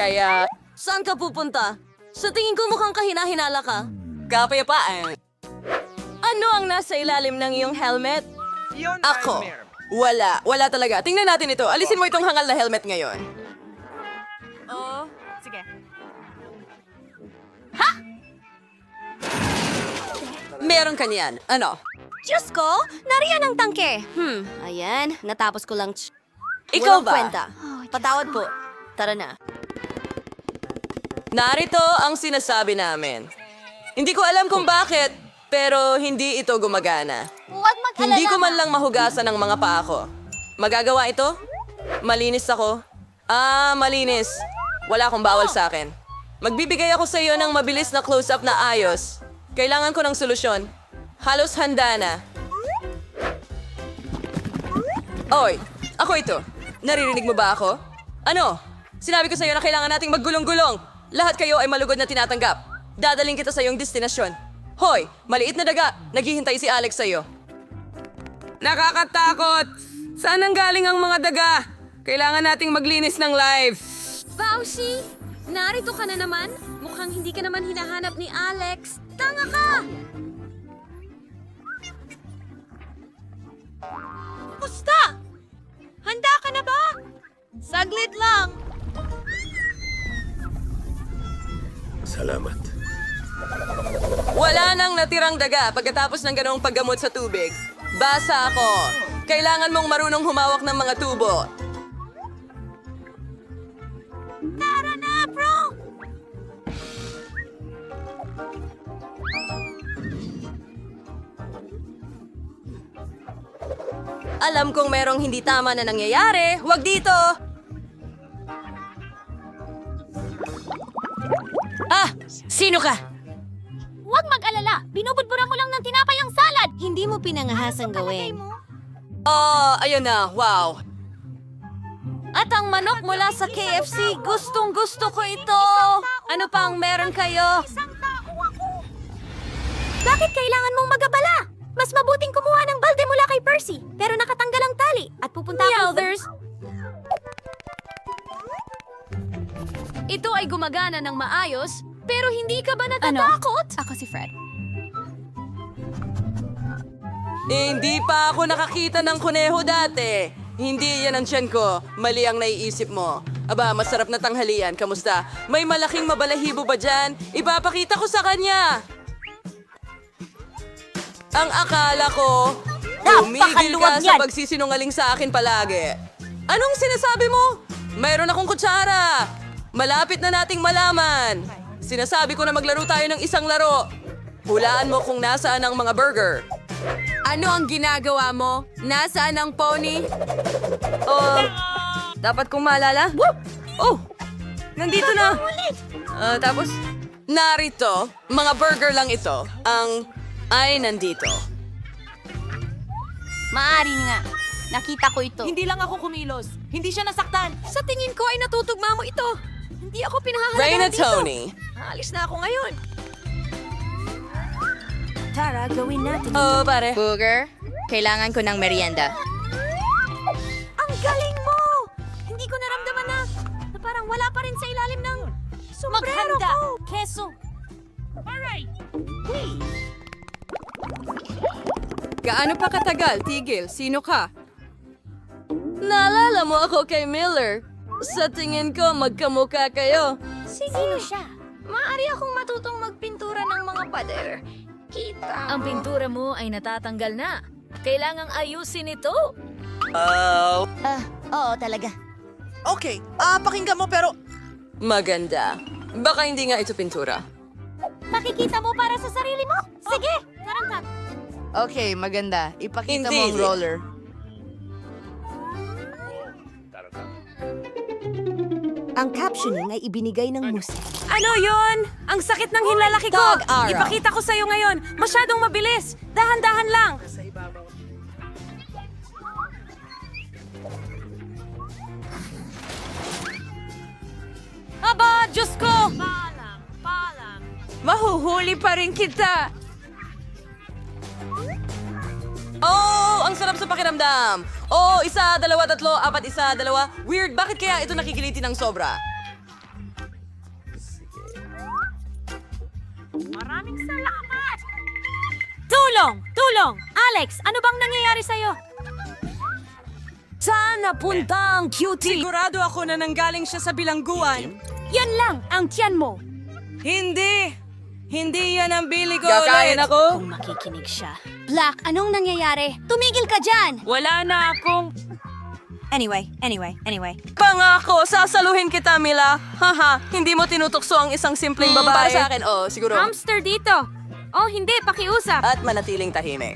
Kaya, Saan ka pupunta? Sa tingin ko mukhang kahinahinala ka. kapayapaan. Ano ang nasa ilalim ng iyong helmet? Ako. Wala. Wala talaga. Tingnan natin ito. Alisin mo itong hangal na helmet ngayon. Oo. Sige. Meron ka niyan. Ano? Diyos ko, nariyan ang tangke. Hmm, ayan, natapos ko lang. Ikaw Walang ba? kwenta. Patawad po. Tara na. Narito ang sinasabi namin. Hindi ko alam kung bakit, pero hindi ito gumagana. Huwag mag Hindi ko man lang mahugasan ang mga paa ko. Magagawa ito? Malinis ako? Ah, malinis. Wala akong bawal sa akin. Magbibigay ako sa iyo ng mabilis na close-up na ayos. Kailangan ko ng solusyon. Halos handa na. Oy, ako ito. Naririnig mo ba ako? Ano? Sinabi ko sa iyo na kailangan nating maggulong-gulong. Lahat kayo ay malugod na tinatanggap. Dadaling kita sa iyong destinasyon. Hoy, maliit na daga. Naghihintay si Alex sa iyo. Nakakatakot! Saan ang galing ang mga daga? Kailangan nating maglinis ng live. Fauci, narito ka na naman. Mukhang hindi ka naman hinahanap ni Alex. Tanga ka! Pusta! Handa ka na ba? Saglit lang. Salamat. Wala nang natirang daga pagkatapos ng ganong paggamot sa tubig. Basa ako. Kailangan mong marunong humawak ng mga tubo. Tara na, bro! Alam kong merong hindi tama na nangyayari. Huwag dito! Sino ka? Huwag mag-alala. Binubudburan ko lang ng tinapay ang salad. Hindi mo pinangahasang gawin. Oh, ayun na. Wow. At ang manok mula sa KFC, gustong gusto ko ito. Ano pang meron kayo? Bakit kailangan mong magabala? Mas mabuting kumuha ng balde mula kay Percy, pero nakatanggal ang tali at pupunta ako Meowthers! Ito ay gumagana ng maayos, pero hindi ka ba natatakot? Ako si Fred. Hindi pa ako nakakita ng kuneho dati. Hindi yan ang tiyan ko. Mali ang naiisip mo. Aba, masarap na tanghalian. Kamusta? May malaking mabalahibo ba dyan? Ipapakita ko sa kanya. Ang akala ko, tumigil ka Napakaluwag sa pagsisinungaling sa akin palagi. Anong sinasabi mo? Mayroon akong kutsara. Malapit na nating malaman. Sinasabi ko na maglaro tayo ng isang laro. Hulaan mo kung nasaan ang mga burger. Ano ang ginagawa mo? Nasaan ang pony? Oh, dapat kong maalala? Oh, nandito na. Ah, tapos? Narito, mga burger lang ito. Ang ay nandito. Maari nga. Nakita ko ito. Hindi lang ako kumilos. Hindi siya nasaktan. Sa tingin ko ay natutugma mo ito. Hindi ako pinahahalagaan Reyna dito. Tony. Alis na ako ngayon. Tara, gawin natin. Oh, pare. Booger, kailangan ko ng merienda. Ang galing mo! Hindi ko naramdaman na, na parang wala pa rin sa ilalim ng sombrero Maghanda. ko. Keso. Gaano pa katagal? Tigil. Sino ka? Naalala mo ako kay Miller. Sa tingin ko, magkamukha kayo. Sino siya? Maaari akong matutong magpintura ng mga pader. Kita Ang pintura mo ay natatanggal na. Kailangang ayusin ito. Oh. Ah, oo talaga. Okay, ah, pakinggan mo pero... Maganda. Baka hindi nga ito pintura. Makikita mo para sa sarili mo? Sige, tarangkat. Okay, maganda. Ipakita Hindi. mo ang roller. Ang captioning ay ibinigay ng musik. Ano yon? Ang sakit ng hinlalaki ko. Dog arrow. Ipakita ko sa'yo ngayon. Masyadong mabilis. Dahan-dahan lang. Aba, Diyos ko! Palang, palang. Mahuhuli pa rin kita. ang sarap sa pakiramdam. Oo, oh, isa, dalawa, tatlo, apat, isa, dalawa. Weird, bakit kaya ito nakikiliti ng sobra? Maraming salamat! Tulong! Tulong! Alex, ano bang nangyayari sa'yo? Saan napunta ang cutie? Sigurado ako na nanggaling siya sa bilangguan. Yan lang ang tiyan mo. Hindi! Hindi yan ang bili ko Kakain ulit. ako! Kung makikinig siya, Black, anong nangyayari? Tumigil ka dyan! Wala na akong... Anyway, anyway, anyway. Pangako, sasaluhin kita, Mila. Haha, hindi mo tinutukso ang isang simpleng babae. para sa akin, oh, siguro. Hamster dito! Oh, hindi, pakiusap. At manatiling tahimik.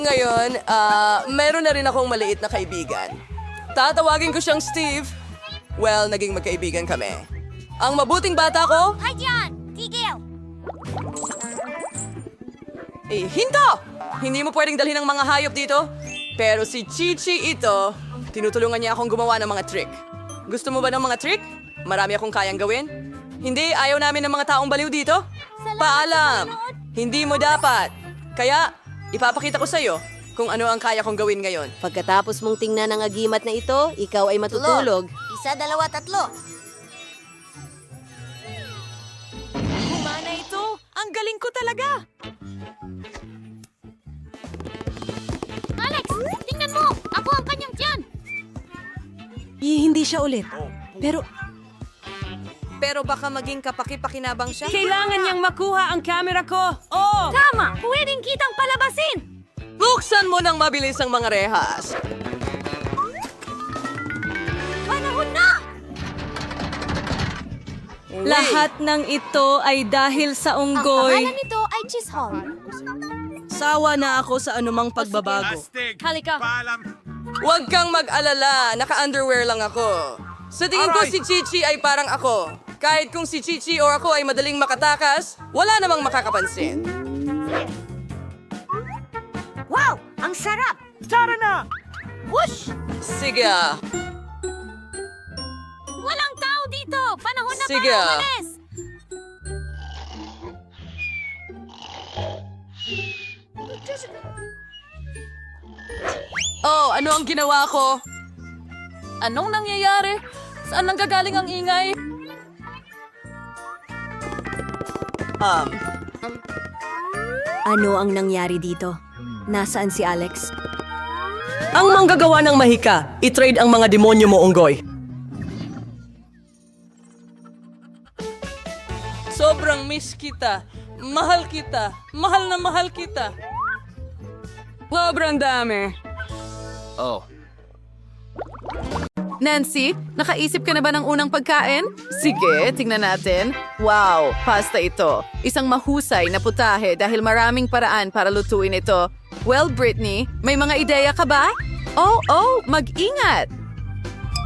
Ngayon, ah, meron na rin akong maliit na kaibigan. Tatawagin ko siyang Steve. Well, naging magkaibigan kami. Ang mabuting bata ko, Hay dyan! Tigil! Eh, hinto! Hindi mo pwedeng dalhin ang mga hayop dito. Pero si Chichi ito, tinutulungan niya akong gumawa ng mga trick. Gusto mo ba ng mga trick? Marami akong kayang gawin. Hindi, ayaw namin ng mga taong baliw dito. Paalam! Hindi mo dapat. Kaya, ipapakita ko sa'yo kung ano ang kaya kong gawin ngayon. Pagkatapos mong tingnan ang agimat na ito, ikaw ay matutulog. Isa, dalawa, tatlo. Kumana ito! Ang galing ko talaga! Tingnan mo! Ako ang kanyang tiyan! hindi siya ulit. Pero Pero baka maging kapaki-pakinabang siya. Kailangan niyang makuha ang camera ko. Oh! Tama! Pwedeng kitang palabasin! Buksan mo ng mabilis ang mga rehas. Panahon na! Lahat ng ito ay dahil sa Ang unggoy. pangalan nito ay Chisholm. Sawa na ako sa anumang pagbabago. Halika. Huwag kang mag-alala, naka-underwear lang ako. Sa tingin ko si Chichi ay parang ako. Kahit kung si Chichi o ako ay madaling makatakas, wala namang makakapansin. Wow! Ang sarap! Sige, Walang tao dito! Panahon na Sige. para umalis! Oh, ano ang ginawa ko? Anong nangyayari? Saan nanggagaling ang ingay? Um, ano ang nangyari dito? Nasaan si Alex? Ang manggagawa ng mahika, i-trade ang mga demonyo mo, Unggoy. sobrang miss kita. Mahal kita. Mahal na mahal kita. Sobrang dami. Oh, Nancy, nakaisip ka na ba ng unang pagkain? Sige, tingnan natin. Wow, pasta ito. Isang mahusay na putahe dahil maraming paraan para lutuin ito. Well, Brittany, may mga ideya ka ba? Oh, oh, mag-ingat!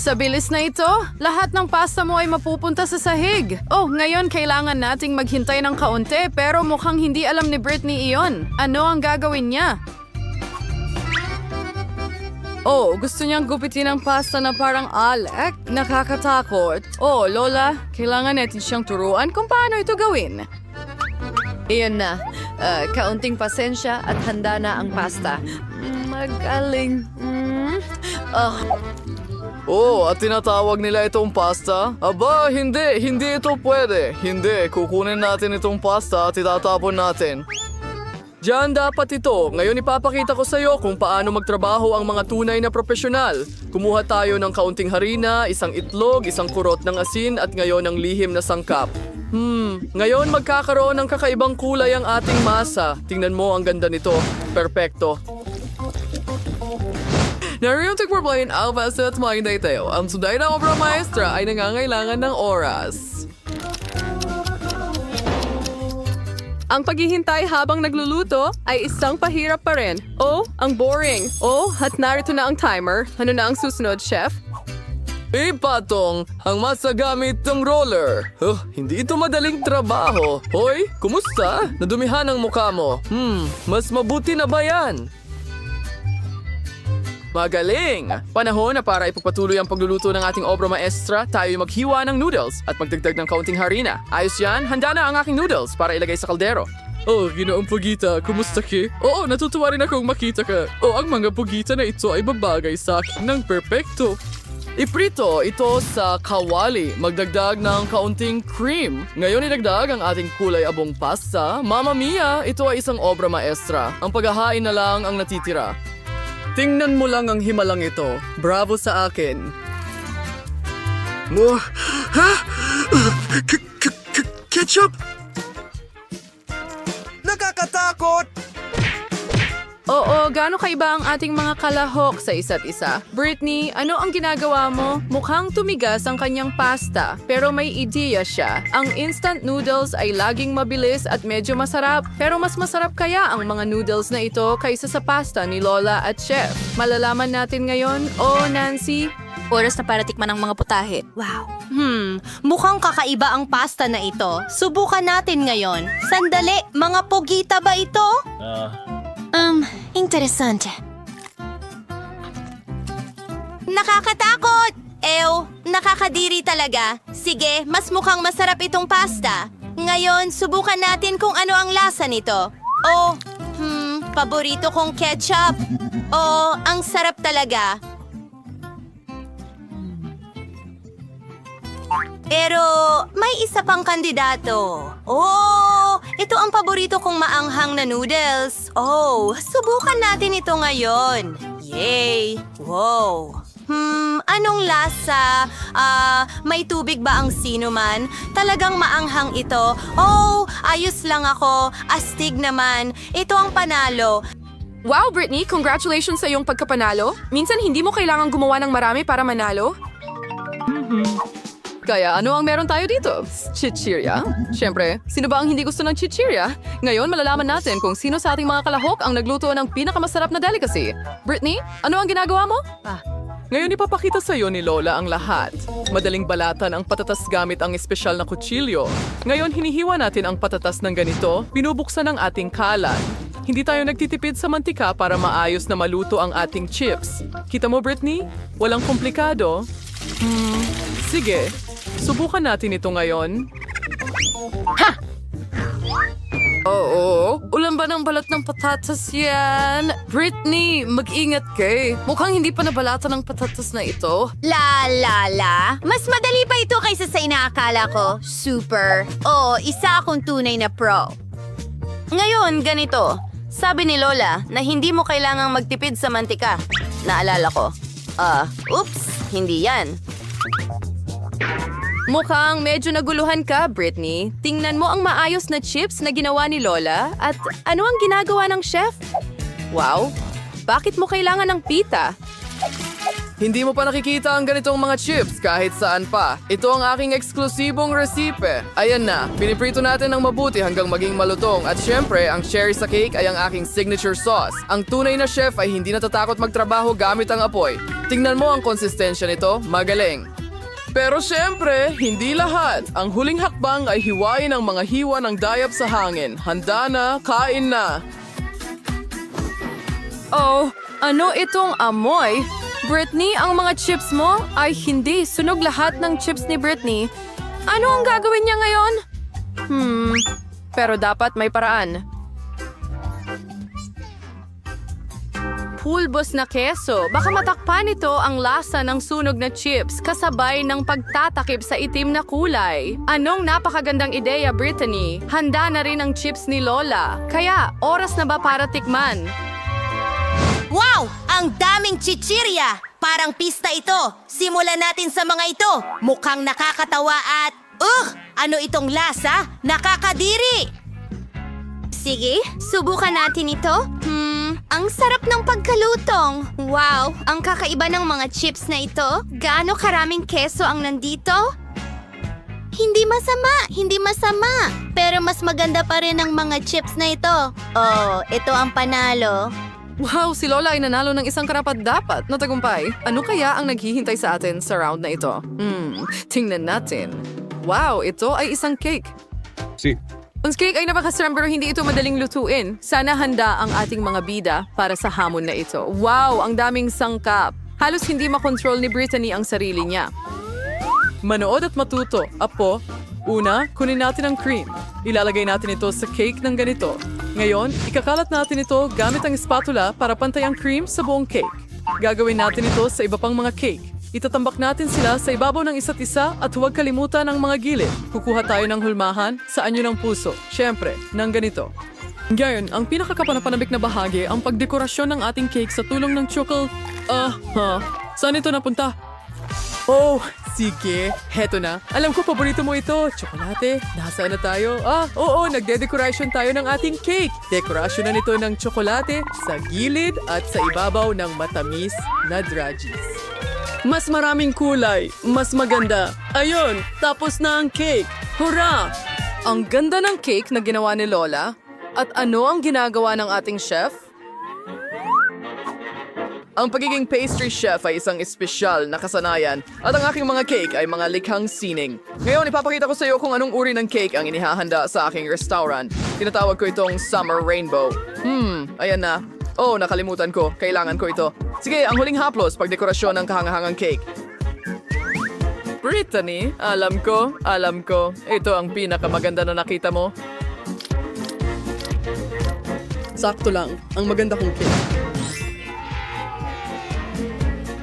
Sa bilis na ito, lahat ng pasta mo ay mapupunta sa sahig. Oh, ngayon kailangan nating maghintay ng kaunti pero mukhang hindi alam ni Brittany iyon. Ano ang gagawin niya? Oh, gusto niyang gupitin ang pasta na parang alak? Nakakatakot. Oh, Lola, kailangan natin siyang turuan kung paano ito gawin. Iyon na. Uh, kaunting pasensya at handa na ang pasta. Magaling. Mm. Ah, Oh, at tinatawag nila itong pasta? Aba, hindi, hindi ito pwede. Hindi, kukunin natin itong pasta at itatapon natin. Diyan dapat ito. Ngayon ipapakita ko sa iyo kung paano magtrabaho ang mga tunay na profesional. Kumuha tayo ng kaunting harina, isang itlog, isang kurot ng asin at ngayon ang lihim na sangkap. Hmm, ngayon magkakaroon ng kakaibang kulay ang ating masa. Tingnan mo ang ganda nito. Perpekto. Nariyong tigpurplayin ang basta at mga tayo. Ang sunday na obra maestra ay nangangailangan ng oras. Ang paghihintay habang nagluluto ay isang pahirap pa rin. Oh, ang boring. Oh, at narito na ang timer. Ano na ang susunod, chef? Ipatong ang masagamit ng roller. Huh, hindi ito madaling trabaho. Hoy, kumusta? Nadumihan ang mukha mo. Hmm, mas mabuti na ba yan? Magaling! Panahon na para ipagpatuloy ang pagluluto ng ating obra maestra, tayo maghiwa ng noodles at magdagdag ng kaunting harina. Ayos yan, handa na ang aking noodles para ilagay sa kaldero. Oh, ginoong pugita, kumusta ki? Oo, natutuwa rin akong makita ka. Oh, ang mga pugita na ito ay babagay sa akin ng perpekto. Iprito ito sa kawali. Magdagdag ng kaunting cream. Ngayon idagdag ang ating kulay abong pasta. Mamma mia, ito ay isang obra maestra. Ang paghahain na lang ang natitira. Tingnan mo lang ang himalang ito. Bravo sa akin. Mo? Ha? K- k- ketchup? Oo, gaano kaiba ang ating mga kalahok sa isa't isa? Britney, ano ang ginagawa mo? Mukhang tumigas ang kanyang pasta, pero may ideya siya. Ang instant noodles ay laging mabilis at medyo masarap, pero mas masarap kaya ang mga noodles na ito kaysa sa pasta ni Lola at Chef. Malalaman natin ngayon, oh Nancy, Oras na para tikman ang mga putahe. Wow. Hmm, mukhang kakaiba ang pasta na ito. Subukan natin ngayon. Sandali, mga pogita ba ito? Um, interesante. Nakakatakot! Ew, nakakadiri talaga. Sige, mas mukhang masarap itong pasta. Ngayon, subukan natin kung ano ang lasa nito. Oh, hmm, paborito kong ketchup. Oh, ang sarap talaga. Pero may isa pang kandidato. Oh, ito ang paborito kong maanghang na noodles. Oh, subukan natin ito ngayon. Yay! Wow! Hmm, anong lasa? Ah, may tubig ba ang sino man? Talagang maanghang ito. Oh, ayos lang ako. Astig naman. Ito ang panalo. Wow, Britney! Congratulations sa iyong pagkapanalo. Minsan hindi mo kailangang gumawa ng marami para manalo. Kaya ano ang meron tayo dito? Chichirya? Siyempre, sino ba ang hindi gusto ng chichirya? Ngayon malalaman natin kung sino sa ating mga kalahok ang nagluto ng pinakamasarap na delicacy. Britney, ano ang ginagawa mo? Ah, Ngayon ipapakita sa iyo ni Lola ang lahat. Madaling balatan ang patatas gamit ang espesyal na kutsilyo. Ngayon hinihiwa natin ang patatas ng ganito, binubuksan ang ating kalan. Hindi tayo nagtitipid sa mantika para maayos na maluto ang ating chips. Kita mo, Britney? Walang komplikado. Hmm, sige. Subukan natin ito ngayon. Oo, ulan ba ng balat ng patatas yan? Britney, mag-ingat kay. Mukhang hindi pa nabalatan ng patatas na ito. La la la. Mas madali pa ito kaysa sa inaakala ko. Super. Oh, isa akong tunay na pro. Ngayon, ganito. Sabi ni Lola na hindi mo kailangang magtipid sa mantika. Naalala ko. Ah, oops, hindi yan. Mukhang medyo naguluhan ka, Britney. Tingnan mo ang maayos na chips na ginawa ni Lola at ano ang ginagawa ng chef? Wow, bakit mo kailangan ng pita? Hindi mo pa nakikita ang ganitong mga chips kahit saan pa. Ito ang aking eksklusibong resipe. Ayan na, piniprito natin ng mabuti hanggang maging malutong at syempre, ang cherry sa cake ay ang aking signature sauce. Ang tunay na chef ay hindi natatakot magtrabaho gamit ang apoy. Tingnan mo ang konsistensya nito, magaling. Pero syempre, hindi lahat. Ang huling hakbang ay hiwain ang mga hiwa ng dayap sa hangin. Handa na, kain na. Oh, ano itong amoy? Britney, ang mga chips mo ay hindi sunog lahat ng chips ni Britney. Ano ang gagawin niya ngayon? Hmm, pero dapat may paraan. Pulbos na keso. Baka matakpan ito ang lasa ng sunog na chips kasabay ng pagtatakip sa itim na kulay. Anong napakagandang ideya, Brittany? Handa na rin ang chips ni Lola. Kaya, oras na ba para tikman? Wow! Ang daming chichirya! Parang pista ito. Simulan natin sa mga ito. Mukhang nakakatawa at... Ugh! Ano itong lasa? Nakakadiri! Sige, subukan natin ito. Hmm, ang sarap ng pagkalutong. Wow, ang kakaiba ng mga chips na ito. Gaano karaming keso ang nandito? Hindi masama, hindi masama. Pero mas maganda pa rin ang mga chips na ito. Oh, ito ang panalo. Wow, si Lola ay nanalo ng isang karapat-dapat na tagumpay. Ano kaya ang naghihintay sa atin sa round na ito? Hmm, tingnan natin. Wow, ito ay isang cake. Si. Ang cake ay napakasarap pero hindi ito madaling lutuin. Sana handa ang ating mga bida para sa hamon na ito. Wow, ang daming sangkap. Halos hindi makontrol ni Brittany ang sarili niya. Manood at matuto. Apo, una, kunin natin ang cream. Ilalagay natin ito sa cake ng ganito. Ngayon, ikakalat natin ito gamit ang spatula para pantay ang cream sa buong cake. Gagawin natin ito sa iba pang mga cake. Itatambak natin sila sa ibabaw ng isa't isa at huwag kalimutan ang mga gilid. Kukuha tayo ng hulmahan sa anyo ng puso. Siyempre, ng ganito. Ngayon, ang pinakakapanapanabik na bahagi ang pagdekorasyon ng ating cake sa tulong ng chocolate... Ah, ha. Saan ito napunta? Oh, sige. Heto na. Alam ko, paborito mo ito. Tsokolate. Nasaan na tayo? Ah, oo, nagde-decoration tayo ng ating cake. Dekorasyon na nito ng tsokolate sa gilid at sa ibabaw ng matamis na dragis. Mas maraming kulay, mas maganda. Ayun, tapos na ang cake. Hurra! Ang ganda ng cake na ginawa ni Lola. At ano ang ginagawa ng ating chef? Ang pagiging pastry chef ay isang espesyal na kasanayan at ang aking mga cake ay mga likhang sining. Ngayon, ipapakita ko sa iyo kung anong uri ng cake ang inihahanda sa aking restaurant. Tinatawag ko itong Summer Rainbow. Hmm, ayan na. Oh, nakalimutan ko. Kailangan ko ito. Sige, ang huling haplos, pagdekorasyon ng kahangahangang cake. Brittany, alam ko, alam ko. Ito ang pinakamaganda na nakita mo. Sakto lang, ang maganda kong cake.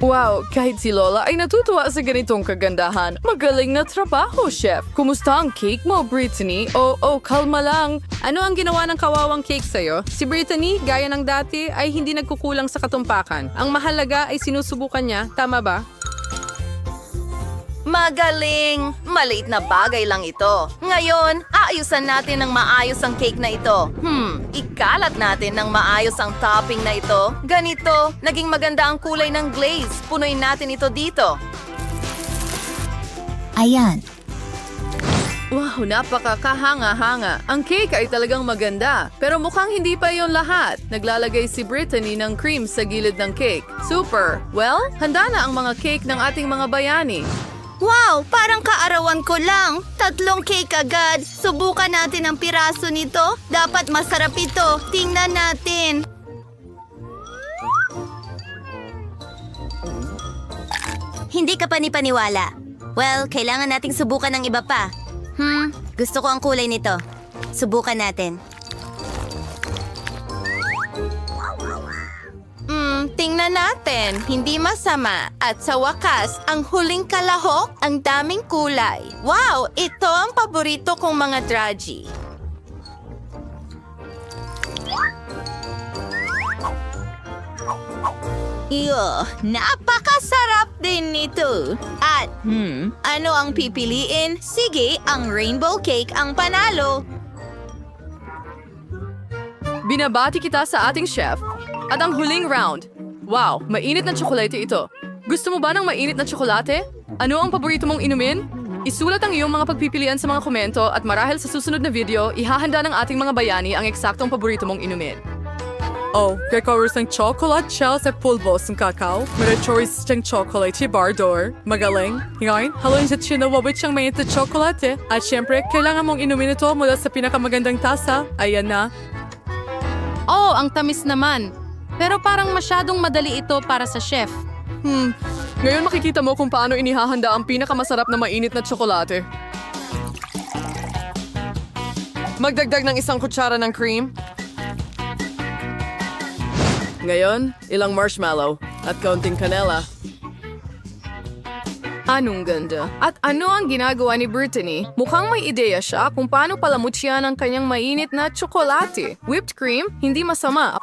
Wow, kahit si Lola ay natutuwa sa ganitong kagandahan. Magaling na trabaho, chef. Kumusta ang cake mo, Brittany? Oh, oh, kalma lang. Ano ang ginawa ng kawawang cake sa'yo? Si Brittany, gaya ng dati, ay hindi nagkukulang sa katumpakan. Ang mahalaga ay sinusubukan niya, tama ba? Magaling! Maliit na bagay lang ito. Ngayon, aayusan natin ng maayos ang cake na ito. Hmm, ikalat natin ng maayos ang topping na ito. Ganito, naging maganda ang kulay ng glaze. Punuin natin ito dito. Ayan. Wow, napakakahanga-hanga. Ang cake ay talagang maganda. Pero mukhang hindi pa yon lahat. Naglalagay si Brittany ng cream sa gilid ng cake. Super! Well, handa na ang mga cake ng ating mga bayani. Wow! Parang kaarawan ko lang. Tatlong cake agad. Subukan natin ang piraso nito. Dapat masarap ito. Tingnan natin. Hindi ka panipaniwala. Well, kailangan nating subukan ng iba pa. Hmm, gusto ko ang kulay nito. Subukan natin. Tingnan natin. Hindi masama. At sa wakas, ang huling kalahok, ang daming kulay. Wow! Ito ang paborito kong mga draji. Iyo, napakasarap din nito. At, hmm, ano ang pipiliin? Sige, ang rainbow cake ang panalo. Binabati kita sa ating chef. At ang huling round. Wow, mainit na tsokolate ito. Gusto mo ba ng mainit na tsokolate? Ano ang paborito mong inumin? Isulat ang iyong mga pagpipilian sa mga komento at marahil sa susunod na video, ihahanda ng ating mga bayani ang eksaktong paborito mong inumin. Oh, kakauros ng chocolate shell sa pulbos ng kakao. Marachoris ng chocolate bar door. Magaling. Ngayon, haluin sa chinawabit siyang mainit na chocolate. At syempre, kailangan mong inumin ito mula sa pinakamagandang tasa. Ayan na. Oh, ang tamis naman. Pero parang masyadong madali ito para sa chef. Hmm. Ngayon makikita mo kung paano inihahanda ang pinakamasarap na mainit na tsokolate. Magdagdag ng isang kutsara ng cream. Ngayon, ilang marshmallow at kaunting kanela. Anong ganda. At ano ang ginagawa ni Brittany? Mukhang may ideya siya kung paano palamutyan ang kanyang mainit na tsokolate. Whipped cream? Hindi masama.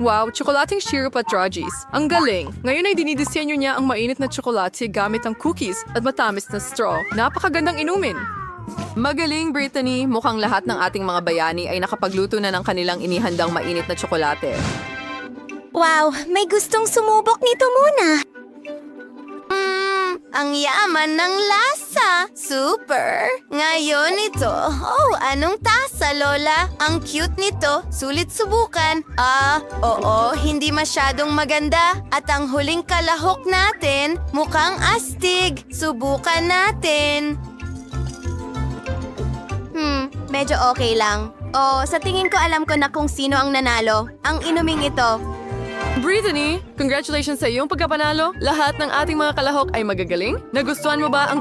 Wow, tsokolating syrup at draggies. Ang galing! Ngayon ay dinidisenyo niya ang mainit na tsokolate gamit ang cookies at matamis na straw. Napakagandang inumin! Magaling, Brittany. Mukhang lahat ng ating mga bayani ay nakapagluto na ng kanilang inihandang mainit na tsokolate. Wow, may gustong sumubok nito muna. Ang yaman ng lasa. Super. Ngayon ito. Oh, anong tasa, Lola? Ang cute nito. Sulit subukan. Ah, oo, hindi masyadong maganda. At ang huling kalahok natin, mukhang astig. Subukan natin. Hmm, medyo okay lang. Oh, sa tingin ko alam ko na kung sino ang nanalo. Ang inuming ito. Brittany, congratulations sa iyong pagkapanalo. Lahat ng ating mga kalahok ay magagaling. Nagustuhan mo ba ang